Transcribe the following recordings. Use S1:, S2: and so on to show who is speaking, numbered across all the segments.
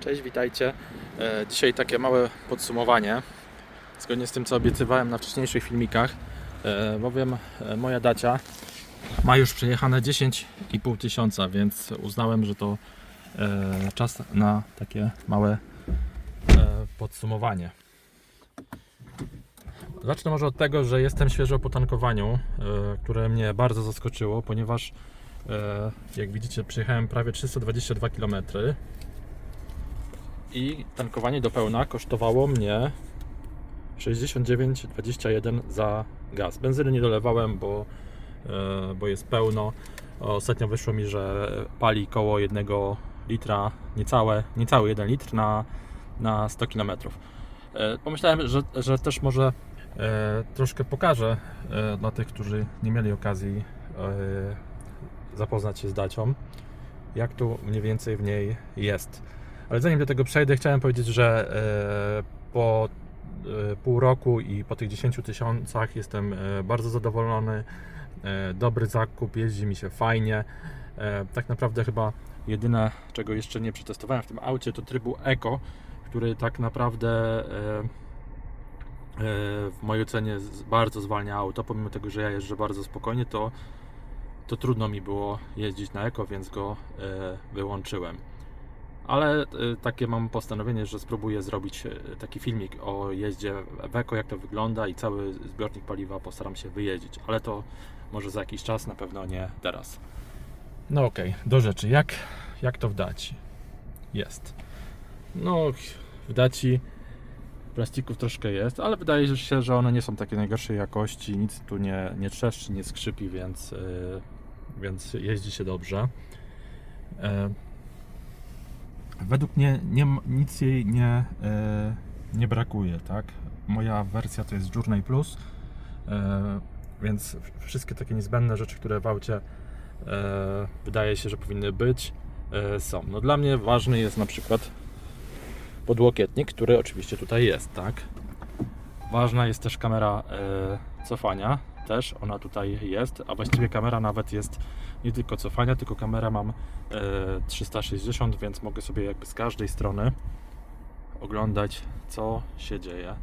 S1: Cześć, witajcie. E, Dzisiaj takie małe podsumowanie. Zgodnie z tym, co obiecywałem na wcześniejszych filmikach, e, bowiem e, moja dacia ma już przejechane 10,5 tysiąca, więc uznałem, że to czas na takie małe podsumowanie. Zacznę może od tego, że jestem świeżo po tankowaniu, które mnie bardzo zaskoczyło, ponieważ jak widzicie przejechałem prawie 322 km i tankowanie do pełna kosztowało mnie 69,21 za gaz. Benzyny nie dolewałem, bo, e, bo jest pełno. Ostatnio wyszło mi, że pali koło 1 litra, niecałe, niecały 1 litr na, na 100 km. Pomyślałem, że, że też może e, troszkę pokażę e, dla tych, którzy nie mieli okazji e, zapoznać się z dacią, jak tu mniej więcej w niej jest. Ale zanim do tego przejdę, chciałem powiedzieć, że e, po e, pół roku i po tych 10 tysiącach jestem e, bardzo zadowolony. Dobry zakup, jeździ mi się fajnie. Tak naprawdę chyba jedyne, czego jeszcze nie przetestowałem w tym aucie, to trybu Eco, który tak naprawdę w mojej ocenie bardzo zwalnia auto. Pomimo tego, że ja jeżdżę bardzo spokojnie, to, to trudno mi było jeździć na Eco, więc go wyłączyłem. Ale e, takie mam postanowienie, że spróbuję zrobić e, taki filmik o jeździe w Eko, jak to wygląda i cały zbiornik paliwa postaram się wyjeździć, ale to może za jakiś czas, na pewno nie teraz. No okej, do rzeczy. Jak, jak to w Daci jest? No, w Daci plastików troszkę jest, ale wydaje się, że one nie są takie najgorszej jakości, nic tu nie, nie trzeszczy, nie skrzypi, więc, yy, więc jeździ się dobrze. E, Według mnie nie, nic jej nie, e, nie brakuje, tak? Moja wersja to jest Journey Plus, e, więc wszystkie takie niezbędne rzeczy, które w aucie e, wydaje się, że powinny być, są. No dla mnie ważny jest na przykład podłokietnik, który oczywiście tutaj jest, tak? Ważna jest też kamera e, cofania, też ona tutaj jest, a właściwie kamera nawet jest nie tylko cofania, tylko kamera mam e, 360, więc mogę sobie jakby z każdej strony oglądać co się dzieje.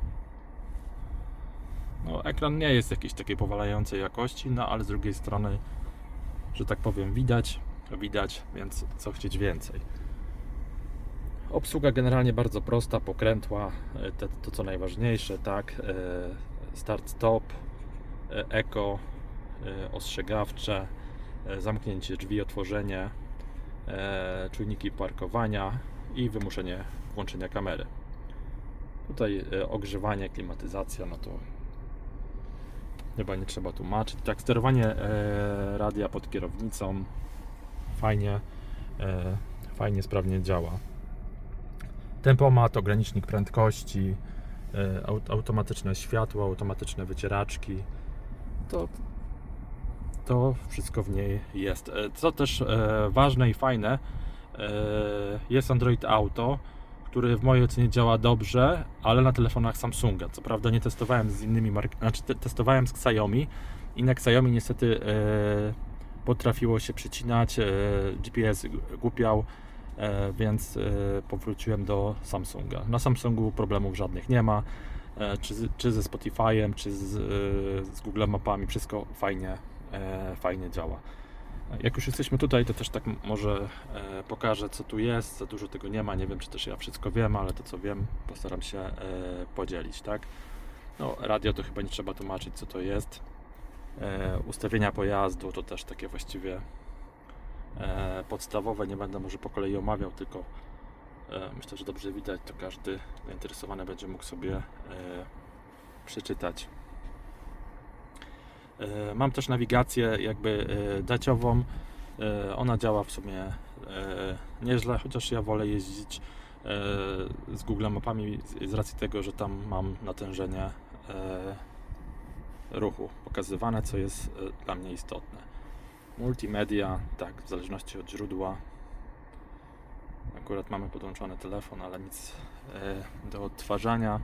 S1: No, ekran nie jest jakiejś takiej powalającej jakości, no ale z drugiej strony, że tak powiem, widać, widać, więc co chcieć więcej. Obsługa generalnie bardzo prosta, pokrętła, e, te, to co najważniejsze, tak, e, start-stop, e, eko, ostrzegawcze, zamknięcie drzwi, otworzenie, czujniki parkowania i wymuszenie włączenia kamery. Tutaj ogrzewanie, klimatyzacja, no to chyba nie trzeba tłumaczyć. Tak, sterowanie radia pod kierownicą fajnie, fajnie, sprawnie działa. Tempomat, ogranicznik prędkości, e, aut- automatyczne światło, automatyczne wycieraczki. To, to wszystko w niej jest. E, Co też e, ważne i fajne, jest Android Auto, który w mojej ocenie działa dobrze, ale na telefonach Samsunga. Co prawda nie testowałem z innymi markami, znaczy te- testowałem z Xiaomi i na Xiaomi niestety potrafiło się przycinać, GPS głupiał, więc e, powróciłem do Samsunga. Na Samsungu problemów żadnych nie ma, e, czy, czy ze Spotify'em, czy z, e, z Google Mapami, wszystko fajnie, e, fajnie działa. Jak już jesteśmy tutaj, to też tak może e, pokażę, co tu jest. Za dużo tego nie ma. Nie wiem, czy też ja wszystko wiem, ale to, co wiem, postaram się e, podzielić, tak? No, radio to chyba nie trzeba tłumaczyć, co to jest. E, ustawienia pojazdu to też takie właściwie e, podstawowe. Nie będę może po kolei omawiał, tylko e, myślę, że dobrze widać. To każdy zainteresowany będzie mógł sobie e, przeczytać. E, Mam też nawigację jakby e, daciową. E, Ona działa w sumie e, nieźle, chociaż ja wolę jeździć e, z Google Mapami z- racji tego, że tam mam natężenie e, ruchu pokazywane, co jest e, dla mnie istotne. Multimedia, tak, w zależności od źródła. Akurat mamy podłączony telefon, ale nic e, do odtwarzania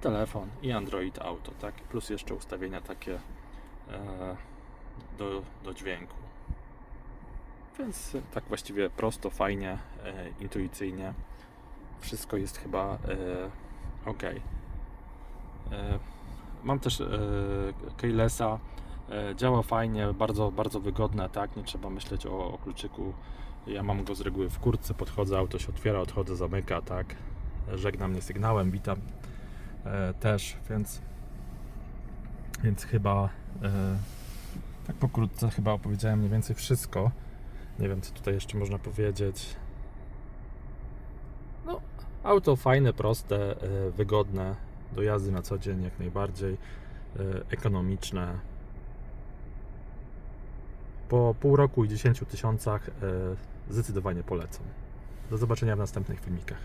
S1: telefon i Android Auto, tak? Plus jeszcze ustawienia takie e, do, do dźwięku. Więc tak właściwie prosto, fajnie, e, intuicyjnie. Wszystko jest chyba ok. Mam też keylessa. E, działa fajnie, bardzo, bardzo wygodne, tak? Nie trzeba myśleć o, o kluczyku. Ja mam go z reguły w kurtce, podchodzę, auto się otwiera, odchodzę, zamyka, tak? Żegna mnie sygnałem, witam e, też, więc więc chyba e, tak pokrótce chyba opowiedziałem mniej więcej wszystko. Nie wiem, co tutaj jeszcze można powiedzieć. No, auto fajne, proste, e, wygodne do jazdy na co dzień jak najbardziej, e, ekonomiczne. Po pół roku i 10 tysiącach e, zdecydowanie polecam. Do zobaczenia w następnych filmikach.